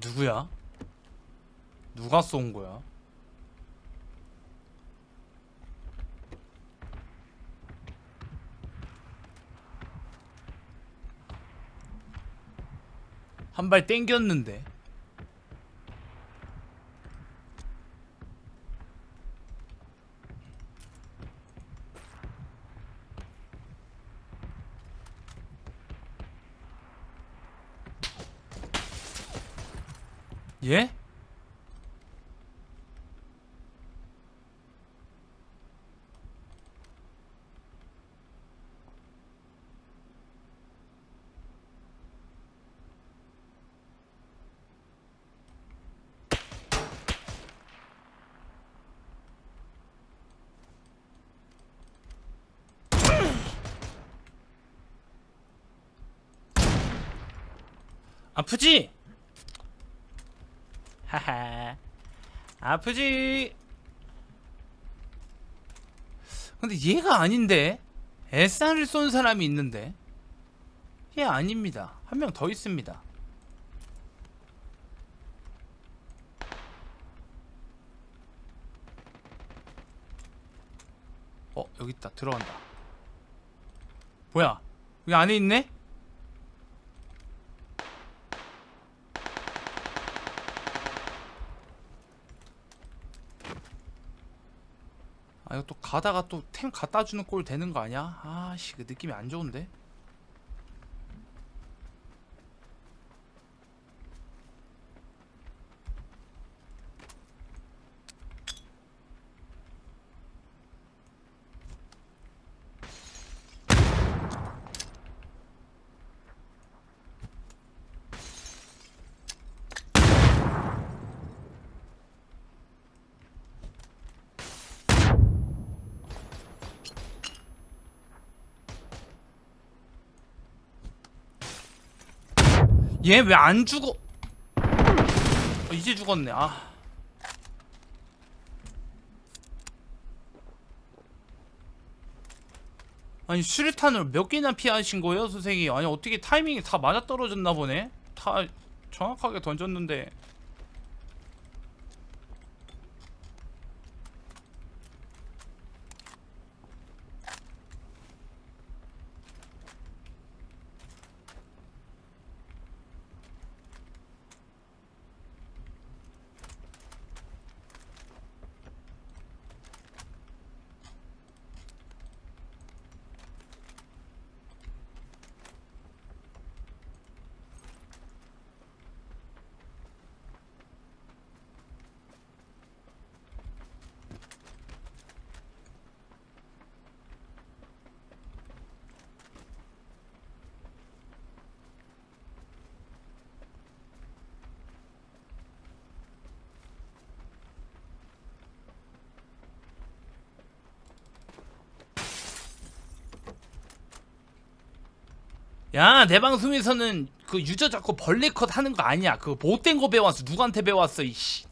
누구야? 누가 쏜 거야? 한 발 땡겼는데. 예? 아프지? 하하. 아프지? 근데 얘가 아닌데? SR을 쏜 사람이 있는데? 얘 아닙니다. 한 명 더 있습니다. 어 여기 있다. 들어간다. 뭐야? 여기 안에 있네? 이거 또 가다가 또 템 갖다 주는 꼴 되는 거 아니야? 아씨 그 느낌이 안 좋은데. 얘 왜 안 죽어? 어, 이제 죽었네. 아. 아니 수류탄을 몇 개나 피하신 거예요, 선생님? 아니 어떻게 타이밍이 다 맞아 떨어졌나 보네. 다 정확하게 던졌는데. 야, 내 방송에서는 그 유저 자꾸 벌레 컷 하는 거 아니야. 그 못된 거 배웠어. 누구한테 배웠어, 이씨.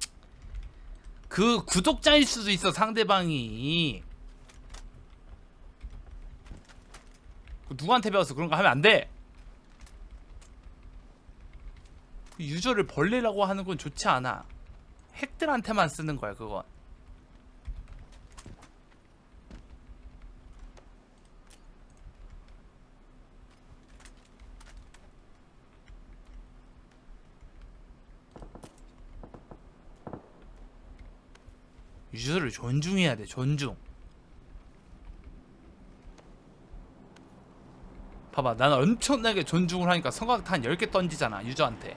그 구독자일 수도 있어, 상대방이. 그 누구한테 배웠어? 그런 거 하면 안 돼. 그 유저를 벌레라고 하는 건 좋지 않아. 핵들한테만 쓰는 거야, 그건. 유저를 존중해야 돼, 존중. 봐봐, 나는 엄청나게 존중을 하니까 성각탄 10개 던지잖아, 유저한테.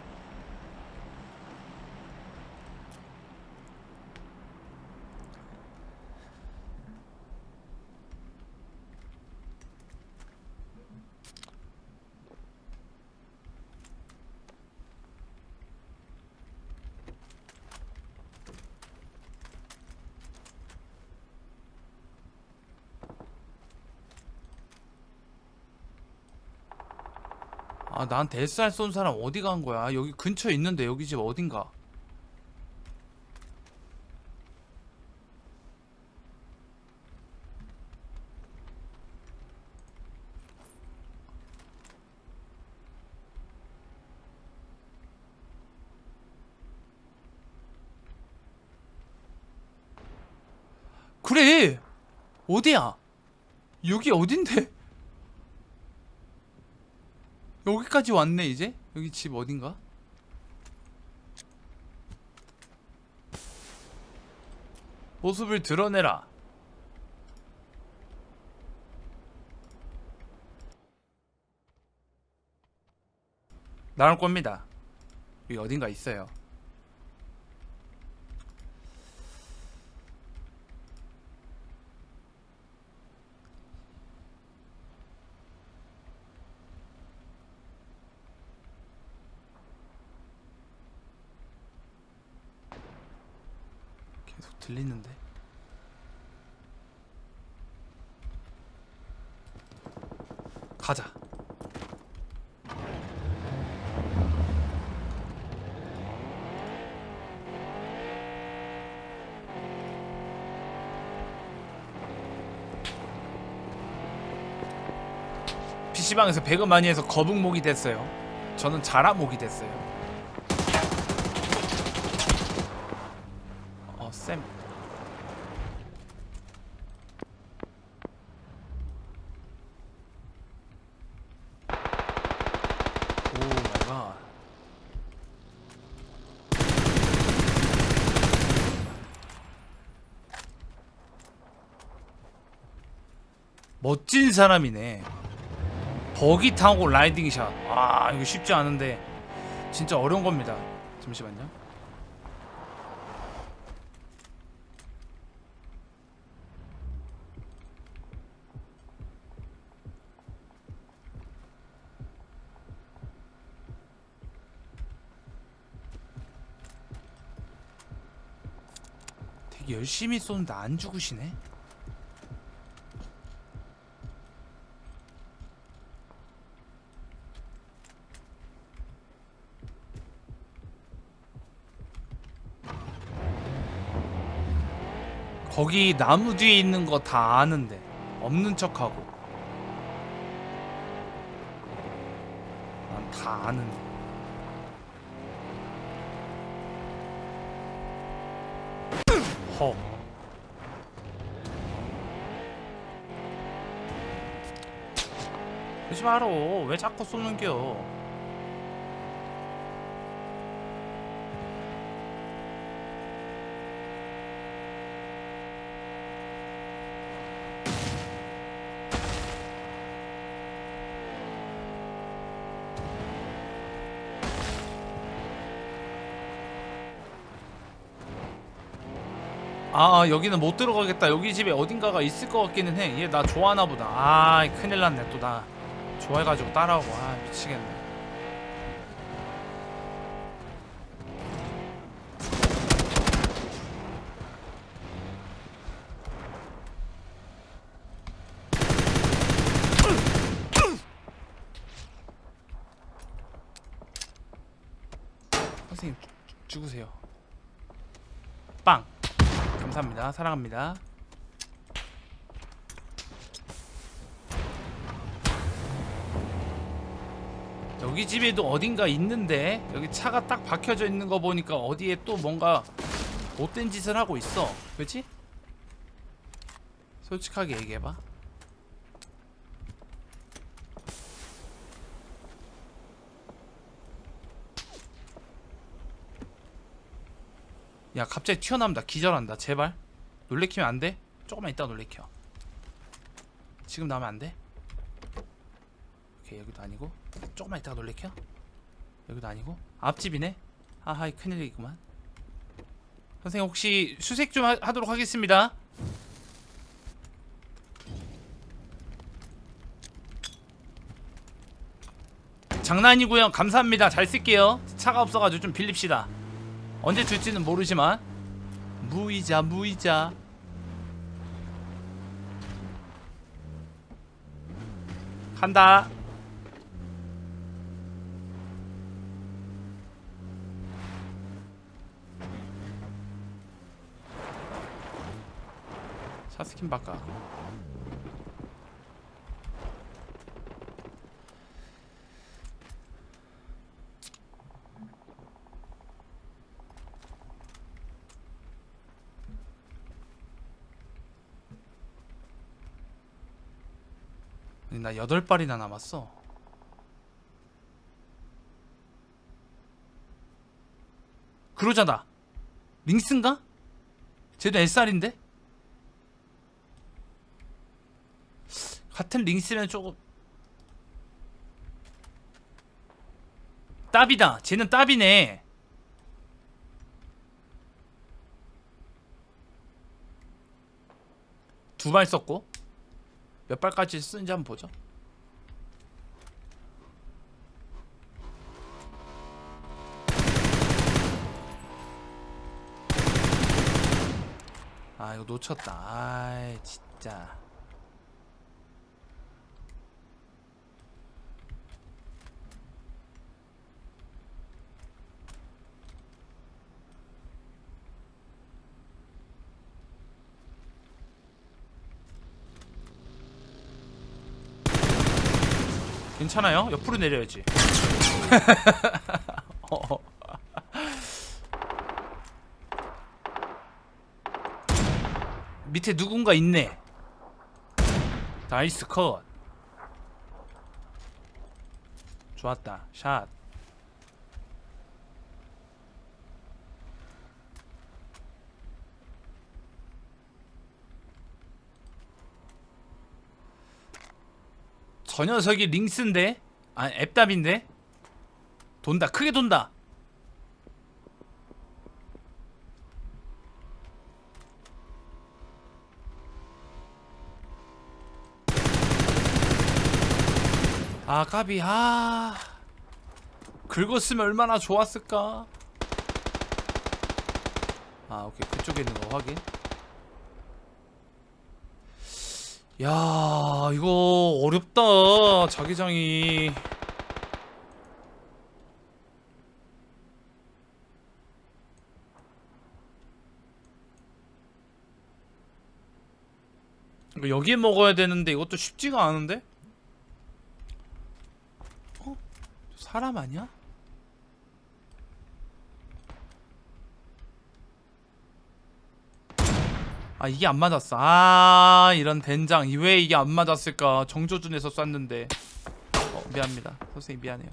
난 데스알 쏜 사람 어디 간 거야? 여기 근처에 있는데 여기 집 어딘가? 그래! 어디야? 여기 어딘데? 여기까지 왔네 이제? 여기 집 어딘가? 모습을 드러내라. 나올 겁니다. 여기 어딘가 있어요 계속 들리는데 가자 PC방에서 배그 많이 해서 거북목이 됐어요 저는 자라목이 됐어요 어, 쌤. 오 마이 갓. 멋진 사람이네. 버기 타고 라이딩 샷. 와, 이거 쉽지 않은데 진짜 어려운 겁니다. 잠시만요. 열심히 쏘는데 안 죽으시네. 거기 나무 뒤에 있는 거 다 아는데 없는 척하고. 난 다 아는데. 허. 마라 왜 자꾸 쏘는겨 아 여기는 못 들어가겠다. 여기 집에 어딘가가 있을 것 같기는 해얘 나 좋아하나 보다. 아 큰일 났네 또 나. 좋아해가지고 따라오고. 아 미치겠네. 선생님 죽- 죽으세요. 빵 감사합니다. 사랑합니다. 여기 집에도 어딘가 있는데 여기 차가 딱 박혀져 있는 거 보니까 어디에 또 뭔가 못된 짓을 하고 있어. 그렇지? 솔직하게 얘기해봐. 야 갑자기 튀어나온다. 기절한다. 제발. 놀래키면 안 돼? 조금만 이따 놀래켜. 지금 나오면 안 돼? 오케이 여기도 아니고. 조금만 이따가 놀래켜? 여기도 아니고. 앞집이네? 아하이 큰일이구만. 선생님 혹시 수색 좀 하, 하도록 하겠습니다. 장난이고요. 감사합니다. 잘 쓸게요. 차가 없어가지고 좀 빌립시다 언제 줄지는 모르지만 무이자 무이자. 간다. 차 스킨 바꿔 나 여덟 발이나 남았어. 그러잖아. 링스인가? 쟤도 SR인데? 같은 링스면 조금 따비다. 쟤는 따비네. 두 발 썼고 몇 발까지 쓰는지 한번 보죠. 아 이거 놓쳤다. 아이 진짜. 괜찮아요? 옆으로 내려야지. 어. 밑에 누군가 있네. 나이스 컷. 좋았다. 샷. 저 녀석이 링스인데? 아, 앱답인데? 돈다. 크게 돈다. 아, 까비. 아. 긁었으면 얼마나 좋았을까? 아, 오케이. 그쪽에 있는 거 확인. 야, 이거 어렵다. 자기장이. 여기에 먹어야 되는데 이것도 쉽지가 않은데? 어? 사람 아니야? 아 이게 안 맞았어. 아 이런 된장. 이왜 이게 안 맞았을까? 정조준에서 쐈는데. 어 미안합니다. 선생님 미안해요.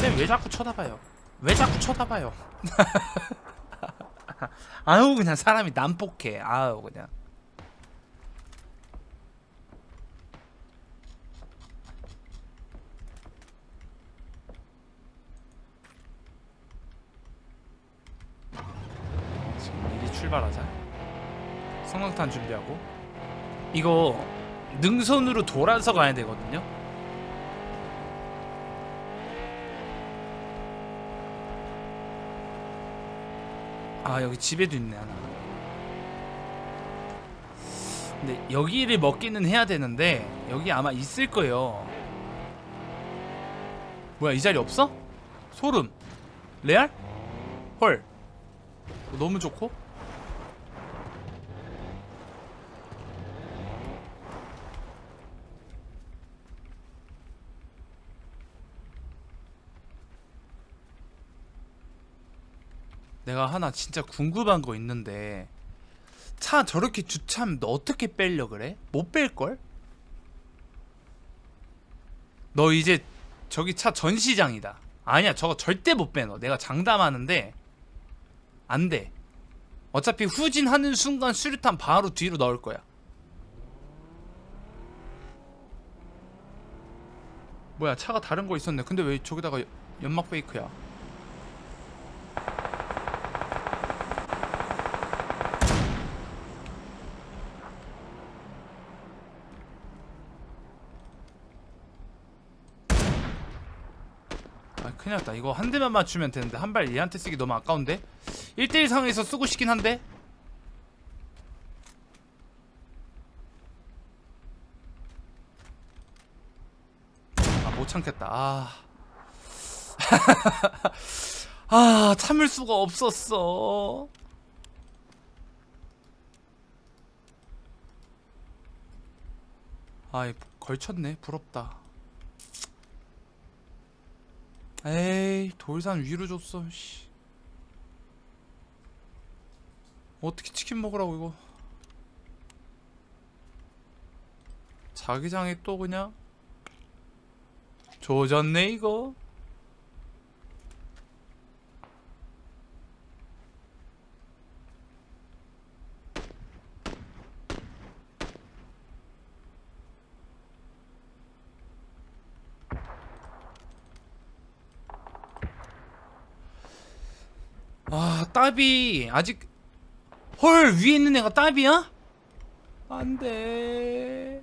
쌤왜 자꾸 쳐다봐요? 왜 자꾸 쳐다봐요? 아유 그냥 사람이 난폭해. 아유 그냥 지금 미리 출발하자. 준비하고. 이거 능선으로 돌아서 가야 되거든요. 아 여기 집에도 있네 하나. 근데 여기를 먹기는 해야 되는데 여기 아마 있을 거예요. 뭐야 이 자리 없어? 소름. 레알? 헐. 너무 좋고 내가 하나 진짜 궁금한 거 있는데 차 저렇게 주차하면 너 어떻게 빼려 그래? 못 뺄걸? 너 이제 저기 차 전시장이다 아니야 저거 절대 못 빼 너 내가 장담하는데 안 돼. 어차피 후진하는 순간 수류탄 바로 뒤로 넣을 거야. 뭐야 차가 다른 거 있었네. 근데 왜 저기다가 연막 페이크야? 아 큰일 났다. 이거 한 대만 맞추면 되는데 한 발 얘한테 쓰기 너무 아까운데? 1대1 상황에서 쓰고 싶긴 한데? 아 못 참겠다. 아. 아 참을 수가 없었어. 아이 걸쳤네. 부럽다 에이 돌산 위로 줬어 씨. 어떻게 치킨 먹으라고 이거? 자기장에 또 그냥? 조졌네 이거? 따비 아직 헐 위에 있는 애가 따비야? 안돼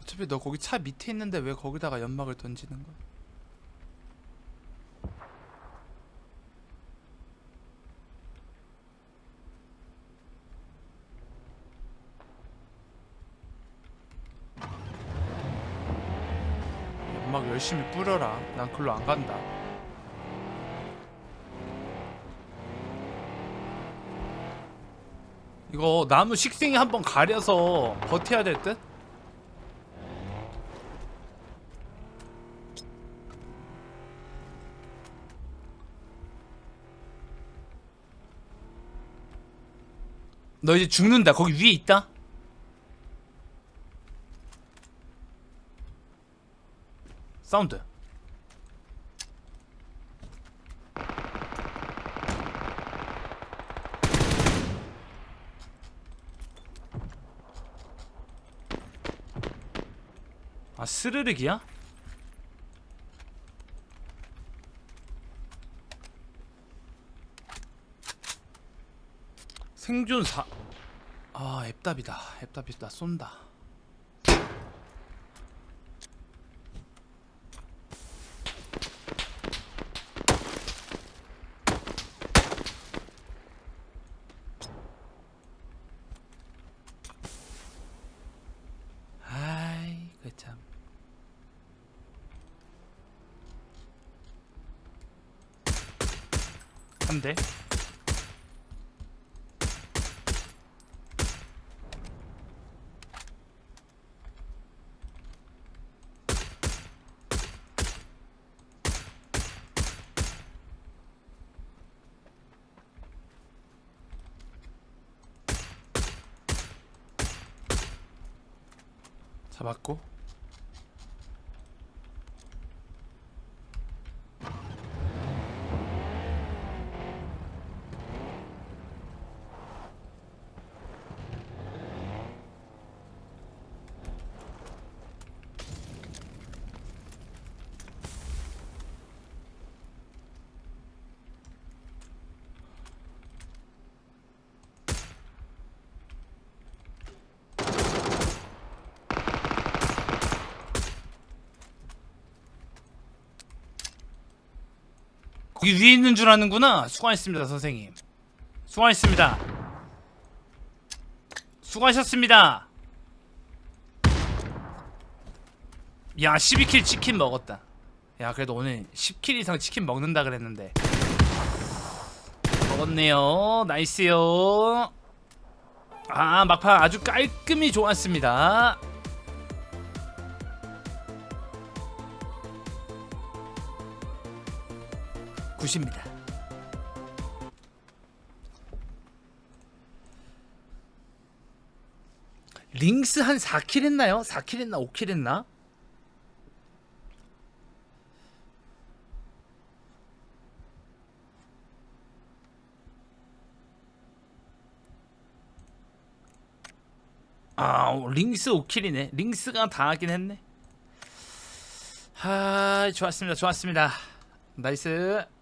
어차피 너 거기 차 밑에 있는데 왜 거기다가 연막을 던지는 거야? 연막 열심히 뿌려라. 난 글로 안 간다. 이거 나무 식생이 한번 가려서 버텨야 될 듯? 너 이제 죽는다. 거기 위에 있다. 사운드. 아 스르륵이야? 생존 사... 아 앱답이다 앱답이다 쏜다 아이 그참 한대 잡았고 거기 위에 있는 줄 아는구나. 수고하셨습니다 선생님. 수고하셨습니다. 수고하셨습니다. 야 12킬 치킨 먹었다. 야 그래도 오늘 10킬 이상 치킨 먹는다 그랬는데. 먹었네요. 나이스요. 아 막판 아주 깔끔히 좋았습니다 굿입니다 링스 한 4킬 했나요? 4킬 했나? 5킬 했나? 아, 오, 링스 5킬이네. 링스가 다 하긴 했네. 아, 좋았습니다. 좋았습니다. 나이스.